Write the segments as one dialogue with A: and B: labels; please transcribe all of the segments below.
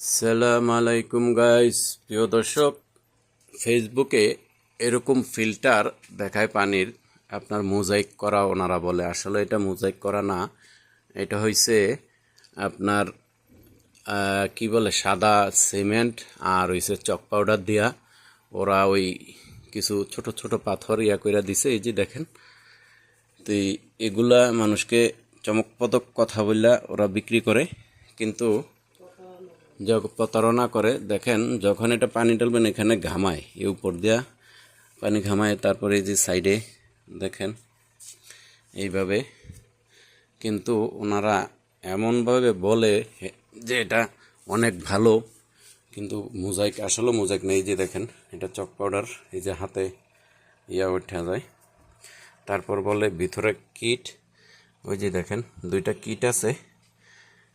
A: সালাম আলাইকুম গাইস প্রিয় দর্শক ফেসবুকে এরকম ফিল্টার দেখায় পানির, আপনার মোজাইক করা ওনারা বলে। আসলে এটা মোজাইক করা না। এটা হইছে আপনার কি বলে, সাদা সিমেন্ট আর হইছে চক পাউডার দিয়া ওরা ওই কিছু ছোট ছোট পাথর ইয়া কইরা দিছে। এই যে দেখেন, তো এগুলা মানুষকে চমকপদক কথা বললা ওরা বিক্রি করে। কিন্তু প্রতারণা করে, দেখেন যখন এটা পানি ঢালবেন, এখানে ঘামায়, এই উপর দিয়া পানি ঘামায়, তারপরে এই যে সাইডে, দেখেন, এইভাবে। কিন্তু ওনারা এমনভাবে বলে যে এটা অনেক ভালো, কিন্তু মোজাইক, আসলে মোজাইক নেই যে দেখেন, এটা চক পাউডার, এই যে হাতে ইয়া উঠা যায়। তারপর বলে, ভিতরে কিট, ওই যে দেখেন, দুইটা কিট আছে।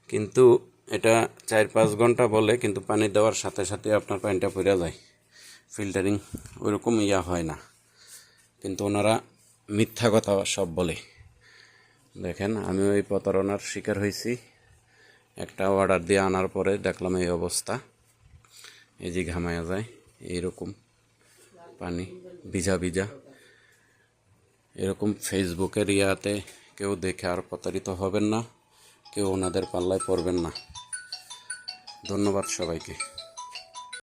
A: কিন্তু এটা চার পাঁচ ঘণ্টা বলে, কিন্তু পানি দেওয়ার সাথে সাথে আপনার পানিটা পড়ে যায়। ফিল্টারিং ওইরকম ইয়া হয় না। কিন্তু ওনারা মিথ্যা কথা সব বলে। দেখেন, আমি ওই প্রতারণার শিকার হয়েছি। একটা অর্ডার দিয়ে আনার পরে দেখলাম এই অবস্থা। এই যে ঘামায়া যায়, এইরকম পানি, ভিজা ভিজা। এরকম ফেসবুকের ইয়াতে কেউ দেখে আর প্রতারিত হবেন না, কেউ ওনাদের পাল্লায় পড়বেন না। ধন্যবাদ সবাইকে।